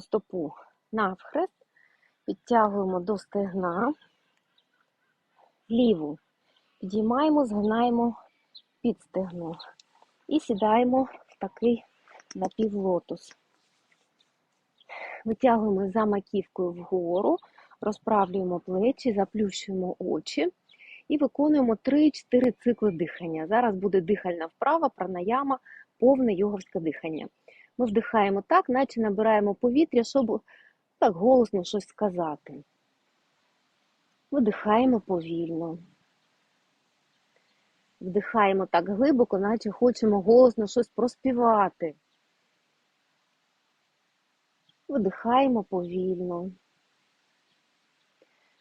стопу навхрест, підтягуємо до стегна, ліву підіймаємо, згинаємо під стегно і сідаємо в такий напівлотос. Витягуємо за маківкою вгору, розправлюємо плечі, заплющуємо очі і виконуємо 3-4 цикли дихання. Зараз буде дихальна вправа, пранаяма, повне йоговське дихання. Ми вдихаємо так, наче набираємо повітря, щоб так голосно щось сказати. Видихаємо повільно. Вдихаємо так глибоко, наче хочемо голосно щось проспівати. Видихаємо повільно.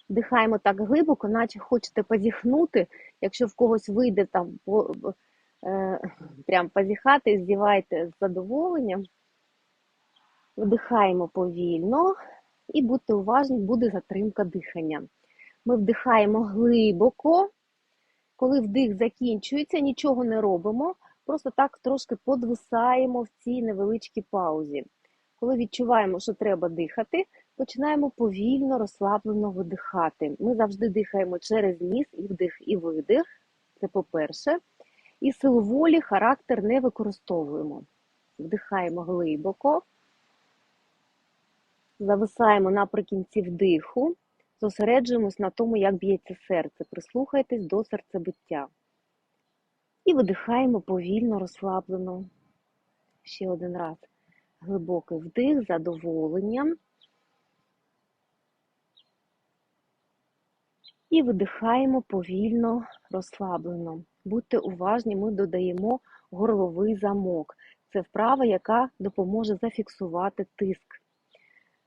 Вдихаємо так глибоко, наче хочете позіхнути. Якщо в когось вийде там прям позіхати, здівайте з задоволенням. Вдихаємо повільно і будьте уважні, буде затримка дихання. Ми вдихаємо глибоко. Коли вдих закінчується, нічого не робимо, просто так трошки подвисаємо в цій невеличкій паузі. Коли відчуваємо, що треба дихати, починаємо повільно, розслаблено видихати. Ми завжди дихаємо через ніс і вдих, і видих. Це по-перше. І силу волі, характер не використовуємо. Вдихаємо глибоко, зависаємо наприкінці вдиху, зосереджуємось на тому, як б'ється серце. Прислухайтесь до серцебиття. І видихаємо повільно, розслаблено. Ще один раз. Глибокий вдих, задоволенням. І видихаємо повільно, розслаблено. Будьте уважні, ми додаємо горловий замок. Це вправа, яка допоможе зафіксувати тиск.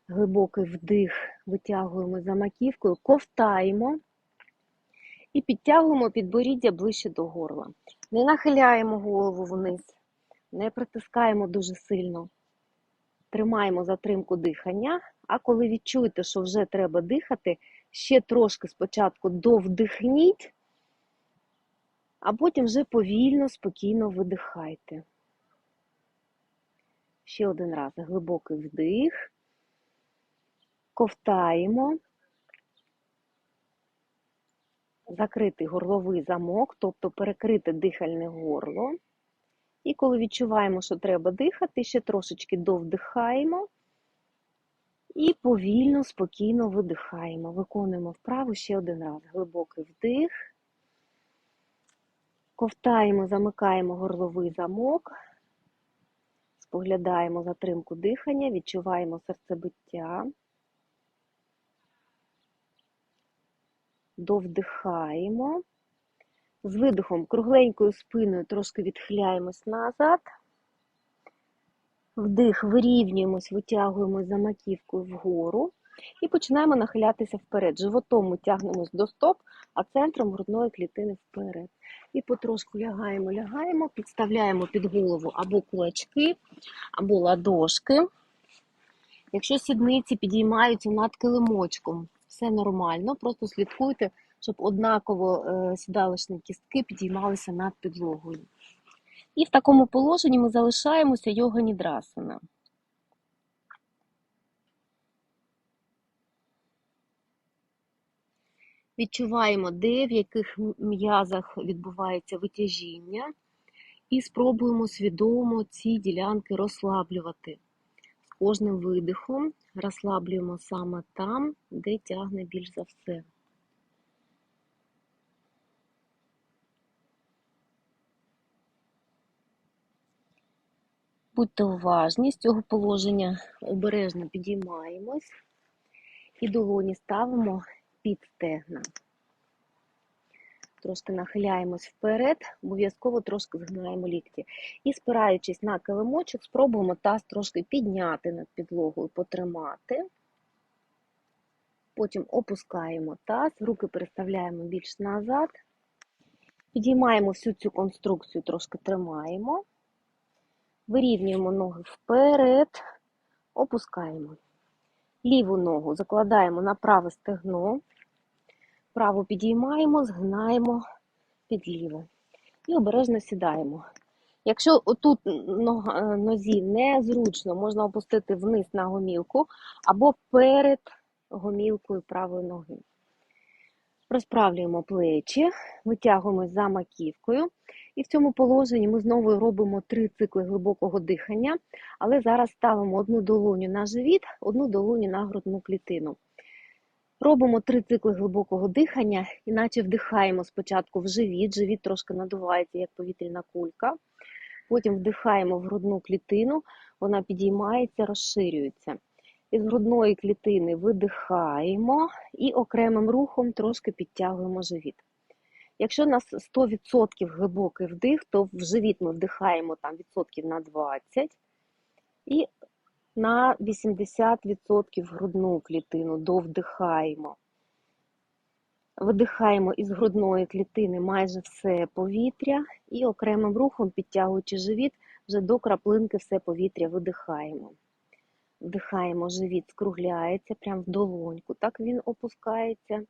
Глибокий вдих, витягуємо за маківкою, ковтаємо і підтягуємо підборіддя ближче до горла. Не нахиляємо голову вниз, не притискаємо дуже сильно. Тримаємо затримку дихання, а коли відчуєте, що вже треба дихати, ще трошки спочатку довдихніть, а потім вже повільно, спокійно видихайте. Ще один раз глибокий вдих, ковтаємо, закритий горловий замок, тобто перекрите дихальне горло. І коли відчуваємо, що треба дихати, ще трошечки довдихаємо і повільно, спокійно видихаємо. Виконуємо вправу ще один раз. Глибокий вдих. Ковтаємо, замикаємо горловий замок, споглядаємо затримку дихання, відчуваємо серцебиття. Довдихаємо. З видихом кругленькою спиною трошки відхиляємось назад. Вдих, вирівнюємось, витягуємось за маківкою вгору і починаємо нахилятися вперед. Животом ми тягнемось до стоп, а центром грудної клітини вперед. І потрошку лягаємо, лягаємо, підставляємо під голову або кулачки, або ладошки. Якщо сідниці підіймаються над килимочком, все нормально, просто слідкуйте, щоб однаково сідалищні кістки підіймалися над підлогою. І в такому положенні ми залишаємося йога нідрасана. Відчуваємо, де в яких м'язах відбувається витяжіння, і спробуємо свідомо ці ділянки розслаблювати. З кожним видихом розслаблюємо саме там, де тягне більш за все. Будьте уважні, з цього положення обережно підіймаємось і долоні ставимо під стегна. Трошки нахиляємось вперед, обов'язково трошки згинаємо лікті. І спираючись на килимочок, спробуємо таз трошки підняти над підлогою, потримати. Потім опускаємо таз, руки переставляємо більш назад. Підіймаємо всю цю конструкцію, трошки тримаємо. Вирівнюємо ноги вперед, опускаємо. Ліву ногу закладаємо на праве стегно, праву підіймаємо, згинаємо під ліву. І обережно сідаємо. Якщо отут нога- нозі незручно, можна опустити вниз на гомілку або перед гомілкою правої ноги. Розправлюємо плечі, витягуємось за маківкою. І в цьому положенні ми знову робимо три цикли глибокого дихання, але зараз ставимо одну долоню на живіт, одну долоню на грудну клітину. Робимо три цикли глибокого дихання, іначе вдихаємо спочатку в живіт, живіт трошки надувається, як повітряна кулька. Потім вдихаємо в грудну клітину, вона підіймається, розширюється. Із грудної клітини видихаємо і окремим рухом трошки підтягуємо живіт. Якщо у нас 100% глибокий вдих, то в живіт ми вдихаємо там відсотків на 20 і на 80% грудну клітину довдихаємо. Видихаємо із грудної клітини майже все повітря і окремим рухом, підтягуючи живіт, вже до краплинки все повітря видихаємо. Вдихаємо, живіт скругляється, прямо в долоньку, так він опускається.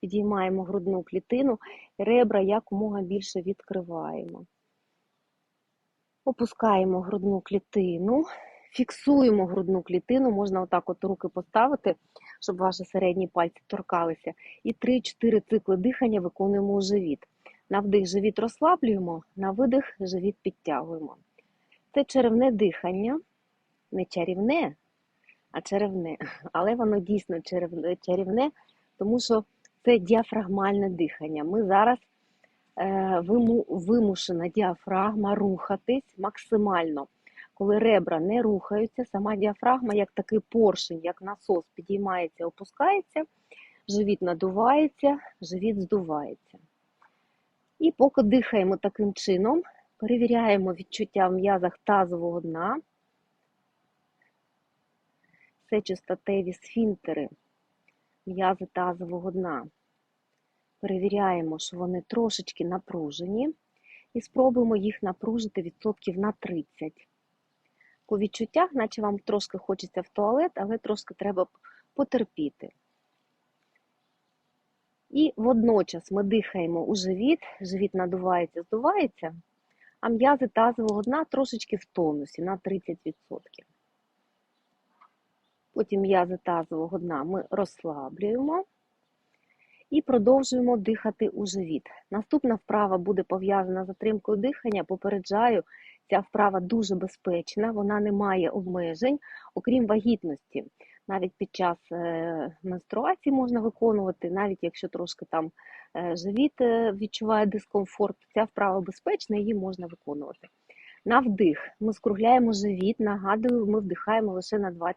Підіймаємо грудну клітину, ребра якомога більше відкриваємо. Опускаємо грудну клітину, фіксуємо грудну клітину, можна отак от руки поставити, щоб ваші середні пальці торкалися. І 3-4 цикли дихання виконуємо у живіт. На вдих живіт розслаблюємо, на видих живіт підтягуємо. Це черевне дихання, не чарівне, а черевне. Але воно дійсно чарівне, тому що це діафрагмальне дихання. Ми зараз е, вимушена діафрагма рухатись максимально. Коли ребра не рухаються, сама діафрагма, як такий поршень, як насос, підіймається, опускається, живіт надувається, живіт здувається. І поки дихаємо таким чином, перевіряємо відчуття в м'язах тазового дна, сечостатеві сфінктери, м'язи тазового дна. Перевіряємо, що вони трошечки напружені, і спробуємо їх напружити відсотків на 30. По відчуттях, наче вам трошки хочеться в туалет, але трошки треба потерпіти. І водночас ми дихаємо у живіт, живіт надувається, здувається, а м'язи тазового дна трошечки в тонусі на 30%. Потім м'язи тазового дна ми розслаблюємо і продовжуємо дихати у живіт. Наступна вправа буде пов'язана з затримкою дихання. Попереджаю, ця вправа дуже безпечна, вона не має обмежень, окрім вагітності. Навіть під час е, менструації можна виконувати, навіть якщо трошки там е, живіт е, відчуває дискомфорт, ця вправа безпечна, її можна виконувати. На вдих ми скругляємо живіт, нагадую, ми вдихаємо лише на 20%.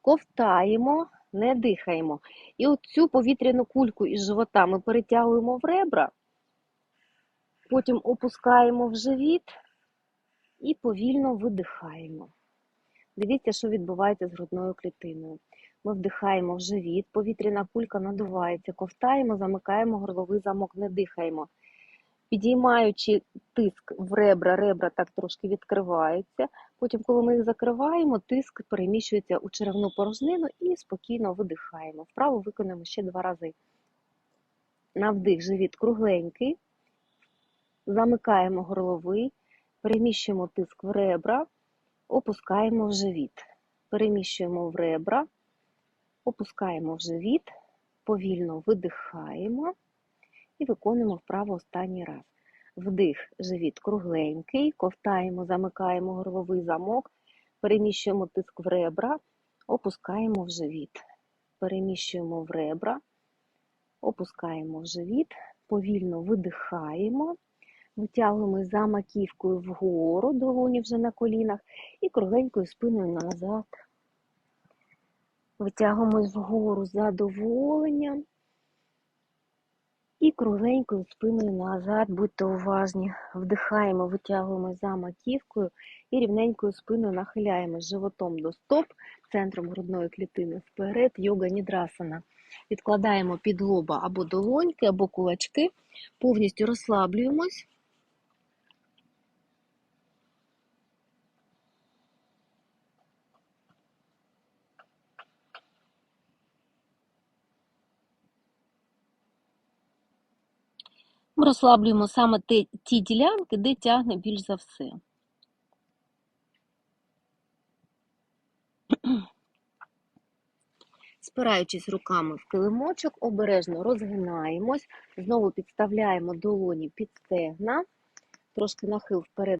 Ковтаємо, не дихаємо. І оцю повітряну кульку із живота ми перетягуємо в ребра, потім опускаємо в живіт і повільно видихаємо. Дивіться, що відбувається з грудною клітиною. Ми вдихаємо в живіт, повітряна кулька надувається, ковтаємо, замикаємо горловий замок, не дихаємо. Підіймаючи тиск в ребра, ребра так трошки відкриваються. Потім, коли ми їх закриваємо, тиск переміщується у черевну порожнину і спокійно видихаємо. Вправо виконуємо ще два рази. На вдих живіт кругленький, замикаємо горловий, переміщуємо тиск в ребра, опускаємо в живіт. Переміщуємо в ребра, опускаємо в живіт, повільно видихаємо і виконуємо вправо останній раз. Вдих, живіт кругленький, ковтаємо, замикаємо горловий замок, переміщуємо тиск в ребра, опускаємо в живіт. Переміщуємо в ребра, опускаємо в живіт, повільно видихаємо, витягуємо за маківкою вгору, долоні вже на колінах, і кругленькою спиною назад. Витягуємось вгору задоволенням. І кругленькою спиною назад, будьте уважні. Вдихаємо, витягуємо за маківкою і рівненькою спиною нахиляємось животом до стоп, центром грудної клітини вперед, йога нідрасана. Відкладаємо під лоба або долоньки, або кулачки, повністю розслаблюємось. Ми розслаблюємо саме ті ділянки, де тягне більш за все. Спираючись руками в килимочок, обережно розгинаємось, знову підставляємо долоні під стегна, трошки нахил вперед